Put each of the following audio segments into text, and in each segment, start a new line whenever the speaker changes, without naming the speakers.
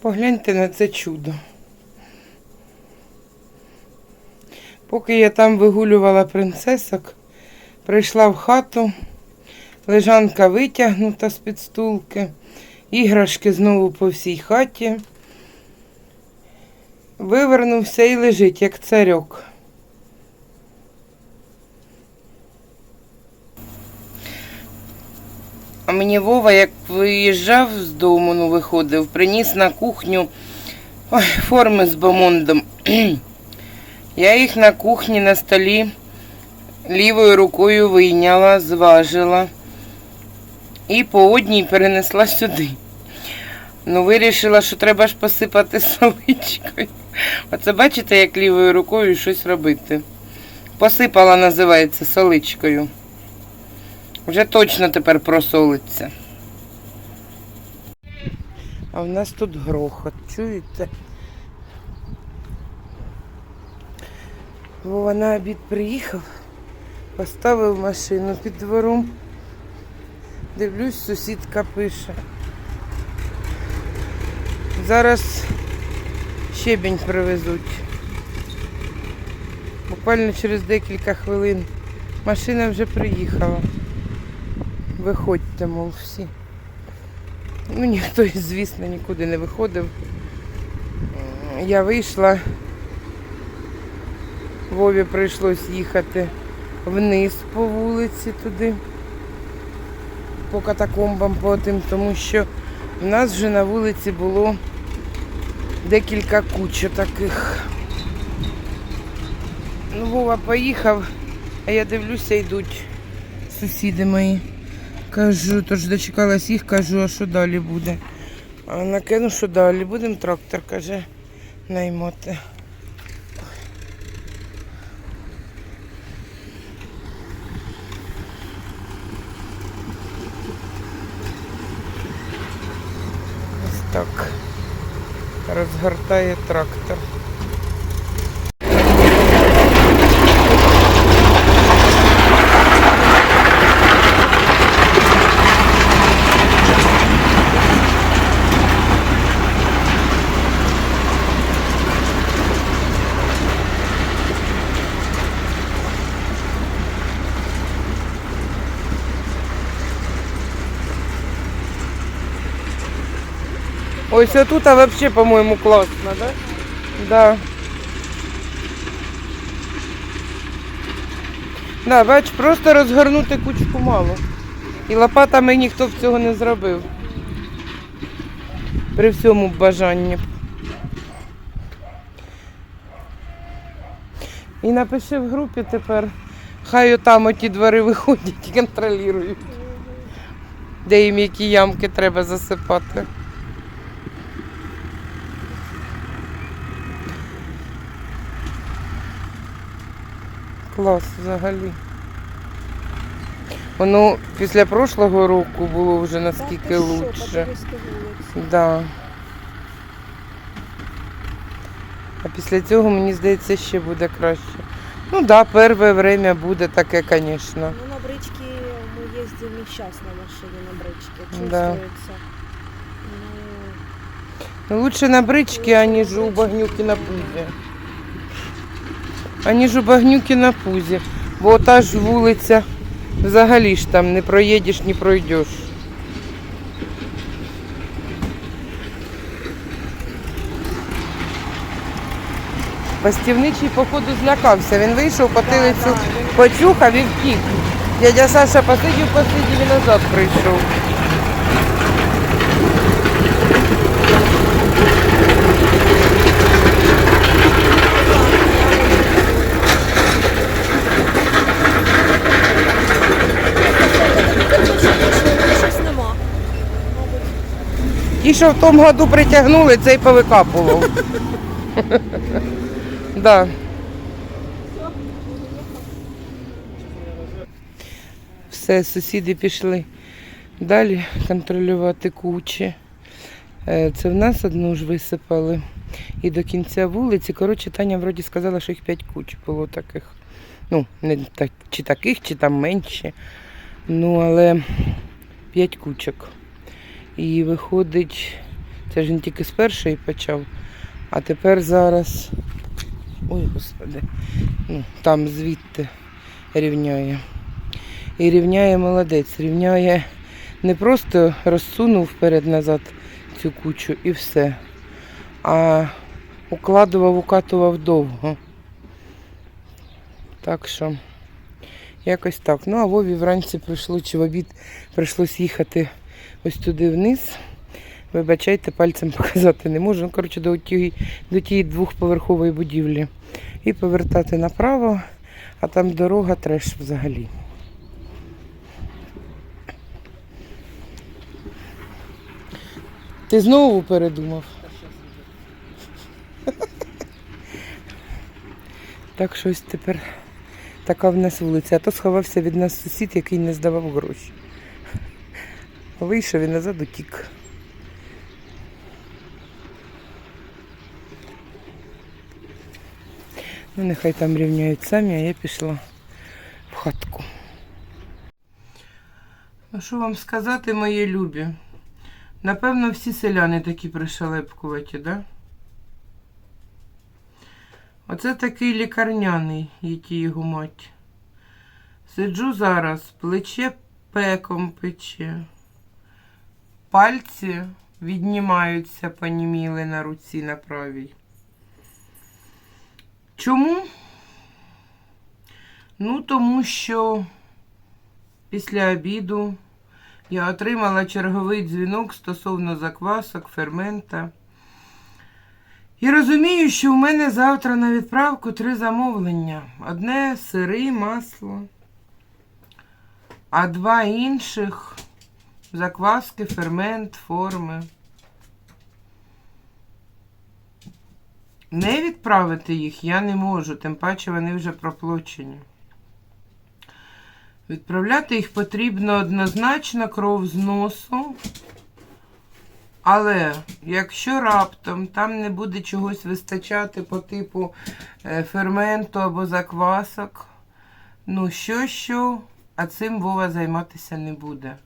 Погляньте на це чудо. Поки я там вигулювала принцесок, прийшла в хату, лежанка витягнута з під стулки, іграшки знову по всій хаті. Вивернувся і лежить, як царьок. А мені Вова, як виїжджав з дому, ну виходив, приніс на кухню ой, форми з бомондом. Я їх на кухні на столі лівою рукою вийняла, зважила і по одній перенесла сюди. Ну, вирішила, що треба ж посипати соличкою. Оце бачите, як лівою рукою щось робити. Посипала, називається соличкою. Вже точно тепер просолиться. А в нас тут грохот, чуєте? Вова на обід приїхав, поставив машину під двором. Дивлюсь, сусідка пише. Зараз щебінь привезуть. Буквально через декілька хвилин машина вже приїхала. Виходьте, мов всі. Ну, ніхто, звісно, нікуди не виходив. Я вийшла. Вові прийшлось їхати вниз по вулиці туди, по катакомбам по тим, тому що в нас вже на вулиці було декілька кучок таких. Ну, Вова поїхав, а я дивлюся, йдуть сусіди мої. Кажу, тож дочекалась їх, кажу, а що далі буде? А вона каже, ну що далі? Будемо трактор, каже, наймати. Ось так. Розгортає трактор. Ось тут, а вообще, по-моему, классно, да? Да. Да, бач, просто розгорнути кучку мало. І лопатами ніхто б цього не зробив. При всьому бажанні. І напиши в групі тепер, хай отам оті двори виходять і контролюють, де їм які ямки треба засипати. Клас взагалі. Воно після прошлого року було вже наскільки лучше. Да. А після цього, мені здається, ще буде краще. Ну так, да, перше время буде таке, звісно.
Ну, на бричке мы ездим не сейчас на машине, на бричке.
Да.
Чувствуется. Ну,
Ну, лучше на бричці, аніж у багнюки на пузі. Аніж у багнюки на пузі. Бо та ж вулиця взагалі ж там не проїдеш, не пройдеш. Пастівничий, походу, злякався. Він вийшов, потилицю почухав і втік. Дядя Саша посидів, посидів і назад прийшов.
щось нема.
Ті, що в тому году притягнули, цей повикапував. да. Все, сусіди пішли далі контролювати кучі. Е, Це в нас одну ж висипали. І до кінця вулиці. Коротше, Таня вроді сказала, що їх п'ять куч було таких. Ну, не так, чи таких, чи там менше. Ну, але п'ять кучок. І виходить, це ж він тільки з першої почав, а тепер зараз. Ой, господи, ну, там звідти рівняє. І рівняє молодець, рівняє не просто розсунув вперед-назад цю кучу і все, а укладував, укатував довго. Так що якось так. Ну, а Вові вранці прийшло, чи в обід прийшлось їхати ось туди вниз. Вибачайте, пальцем показати не можу. Ну, коротше, до тієї, до тієї двохповерхової будівлі. І повертати направо, а там дорога треш взагалі. Ти знову передумав? Так щось тепер така в нас вулиця. А то сховався від нас сусід, який не здавав гроші. Вийшов і назад утік. Ну, нехай там рівняють самі, а я пішла в хатку. Ну, що вам сказати, мої любі? Напевно, всі селяни такі пришелепкуваті, да? Оце такий лікарняний, який його мать. Сиджу зараз, плече пеком пече. Пальці віднімаються, поніміли на руці на правій. Чому? Ну, тому що після обіду я отримала черговий дзвінок стосовно заквасок, фермента. І розумію, що в мене завтра на відправку три замовлення. Одне сири, масло, а два інших закваски, фермент, форми. Не відправити їх я не можу, тим паче вони вже проплачені. Відправляти їх потрібно однозначно кров з носу. Але якщо раптом там не буде чогось вистачати по типу е, ферменту або заквасок, ну що що, а цим Вова займатися не буде.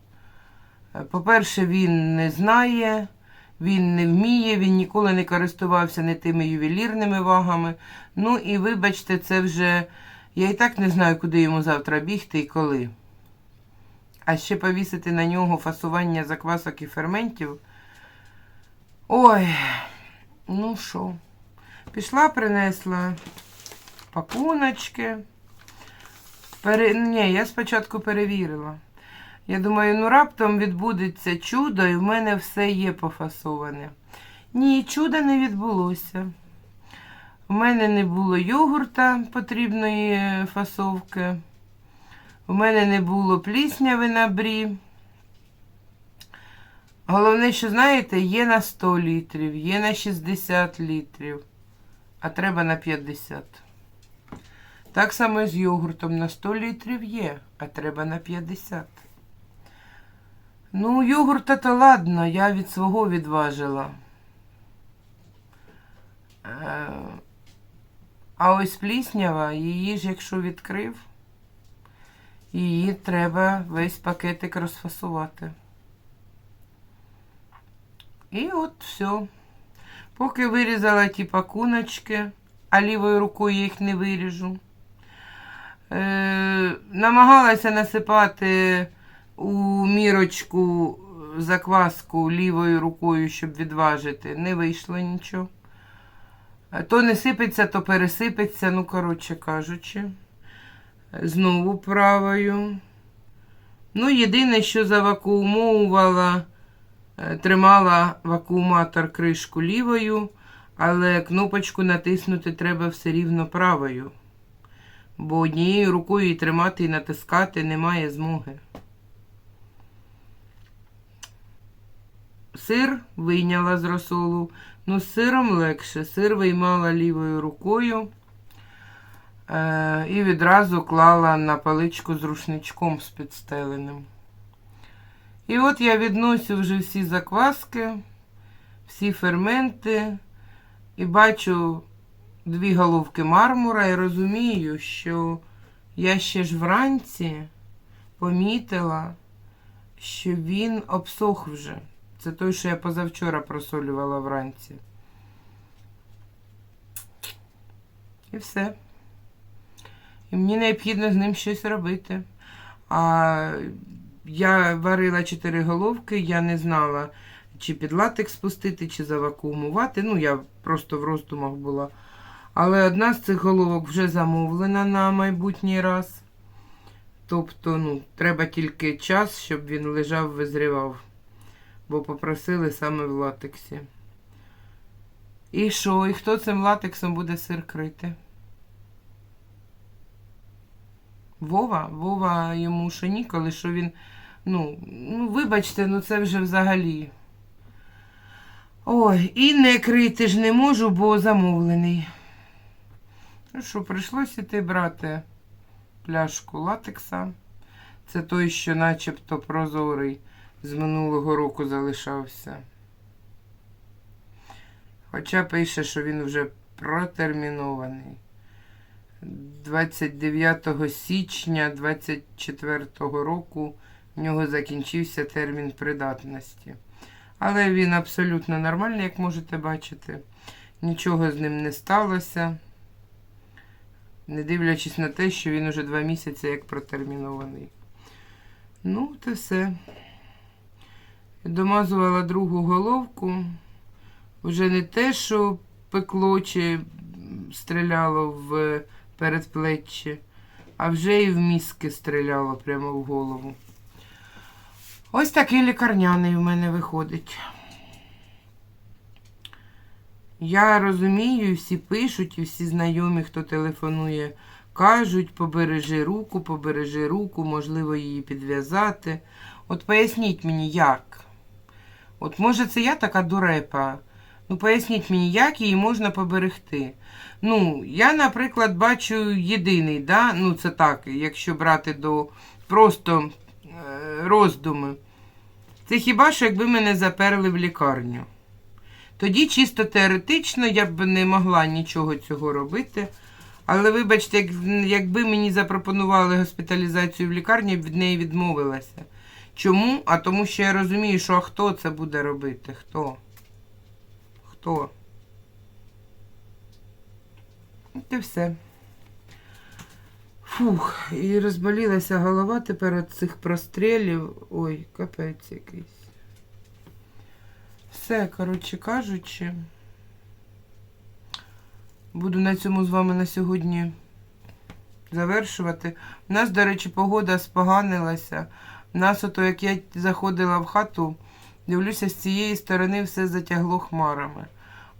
По-перше, він не знає, він не вміє, він ніколи не користувався не тими ювелірними вагами. Ну і вибачте, це вже. Я і так не знаю, куди йому завтра бігти і коли. А ще повісити на нього фасування заквасок і ферментів. Ой, ну що, пішла, принесла пакуночки. Пере... Ні, я спочатку перевірила. Я думаю, ну раптом відбудеться чудо, і в мене все є пофасоване. Ні, чуда не відбулося. У мене не було йогурта потрібної фасовки. У мене не було плісняви на брі. Головне, що, знаєте, є на 100 літрів, є на 60 літрів, а треба на 50. Так само і з йогуртом на 100 літрів є, а треба на 50. Ну, йогурта то ладно, я від свого відважила. Е, А ось пліснява, її ж якщо відкрив, її треба весь пакетик розфасувати. І от все. Поки вирізала ті пакуночки, а лівою рукою їх не виріжу. Е, намагалася насипати у мірочку закваску лівою рукою, щоб відважити. Не вийшло нічого. Е, То не сипеться, то пересипеться, ну, коротше кажучи. Знову правою. Ну, єдине, що завакуумовувала, е, тримала вакууматор кришку лівою, але кнопочку натиснути треба все рівно правою. Бо однією рукою і тримати і натискати немає змоги. Сир вийняла з розсолу. Ну, з сиром легше. Сир виймала лівою рукою е, і відразу клала на паличку з рушничком з підстеленим. І от я відносю вже всі закваски всі ферменти і бачу дві головки мармура і розумію, що я ще ж вранці помітила, що він обсох вже. Це той, що я позавчора просолювала вранці. І все. І мені необхідно з ним щось робити. А я варила чотири головки, я не знала, чи під латекс спустити, чи завакуумувати. Ну, я просто в роздумах була. Але одна з цих головок вже замовлена на майбутній раз. Тобто, ну, треба тільки час, щоб він лежав, визрівав. Бо попросили саме в латексі. І що? І хто цим латексом буде сир крити? Вова? Вова йому ще ніколи, що він. Ну, ну, вибачте, ну це вже взагалі. Ой, і не крити ж не можу, бо замовлений. Ну що, прийшлося іти брати пляшку латекса. Це той, що начебто прозорий з минулого року залишався. Хоча пише, що він вже протермінований. 29 січня 24 року в нього закінчився термін придатності. Але він абсолютно нормальний, як можете бачити. Нічого з ним не сталося. Не дивлячись на те, що він уже два місяці як протермінований. Ну, то все. Домазувала другу головку. Вже не те, що пекло чи стріляло в передплеччя, а вже і в мізки стріляло прямо в голову. Ось такий лікарняний в мене виходить. Я розумію, всі пишуть, і всі знайомі, хто телефонує, кажуть, побережи руку, побережи руку, можливо, її підв'язати. От поясніть мені, як? От може це я така дурепа? Ну, поясніть мені, як її можна поберегти. Ну, я, наприклад, бачу єдиний, да? ну це так, якщо брати до просто е, роздуми. Це хіба що якби мене заперли в лікарню. Тоді чисто теоретично я б не могла нічого цього робити. Але вибачте, як, якби мені запропонували госпіталізацію в лікарні, я б від неї відмовилася. Чому? А тому що я розумію, що а хто це буде робити? Хто? Хто? От і все. Фух, і розболілася голова тепер від цих прострілів. Ой, капець якийсь. Все, коротше кажучи, буду на цьому з вами на сьогодні завершувати. У нас, до речі, погода споганилася. Нас, ото як я заходила в хату, дивлюся, з цієї сторони все затягло хмарами.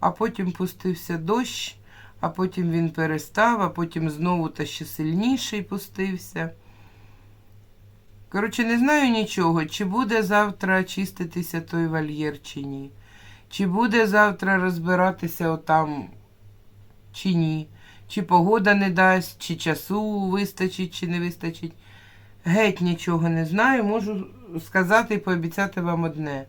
А потім пустився дощ, а потім він перестав, а потім знову та ще сильніший пустився. Коротше, не знаю нічого, чи буде завтра чиститися той вольєр, чи ні. Чи буде завтра розбиратися отам, чи ні. Чи погода не дасть, чи часу вистачить, чи не вистачить. Геть нічого не знаю. Можу сказати і пообіцяти вам одне,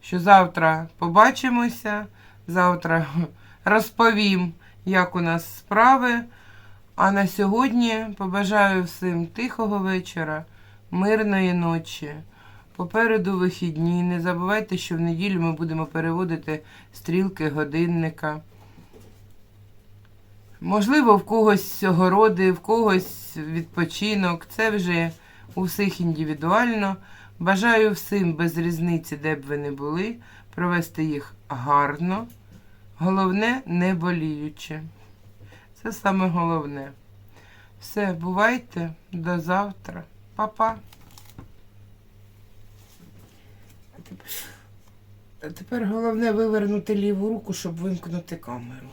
що завтра побачимося, завтра розповім, як у нас справи. А на сьогодні побажаю всім тихого вечора, мирної ночі. Попереду вихідні. Не забувайте, що в неділю ми будемо переводити стрілки годинника. Можливо, в когось огороди, в когось відпочинок. Це вже у всіх індивідуально. Бажаю всім без різниці, де б ви не були, провести їх гарно. Головне, не боліючи. Це саме головне. Все, бувайте, до завтра. Па-па. А тепер- головне вивернути ліву руку, щоб вимкнути камеру.